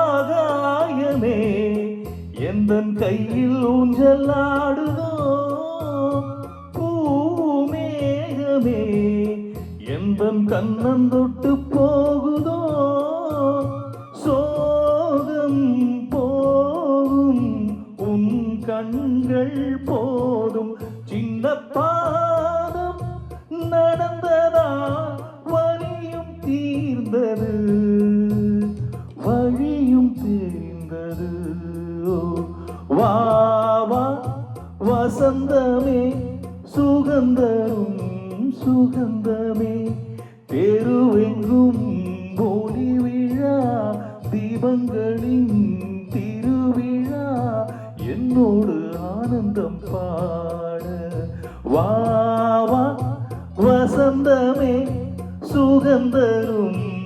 ஆகாயமே எந்த கையில் ஊஞ்சல் ஆடுதோ பூமேகமே எந்த கண்ணன் தொட்டு போகுதோ சோகம் போகும் உன் கண்கள் போதும் சின்னப்பா ஓ, வா வசந்தமே சுகந்தரும் சுகந்தமே. தெருவெங்கும் ஒளி விழா தீபங்களின் திருவிழா. என்னோடு ஆனந்தம் பாட. வாவா வசந்தமே சுகந்தரும்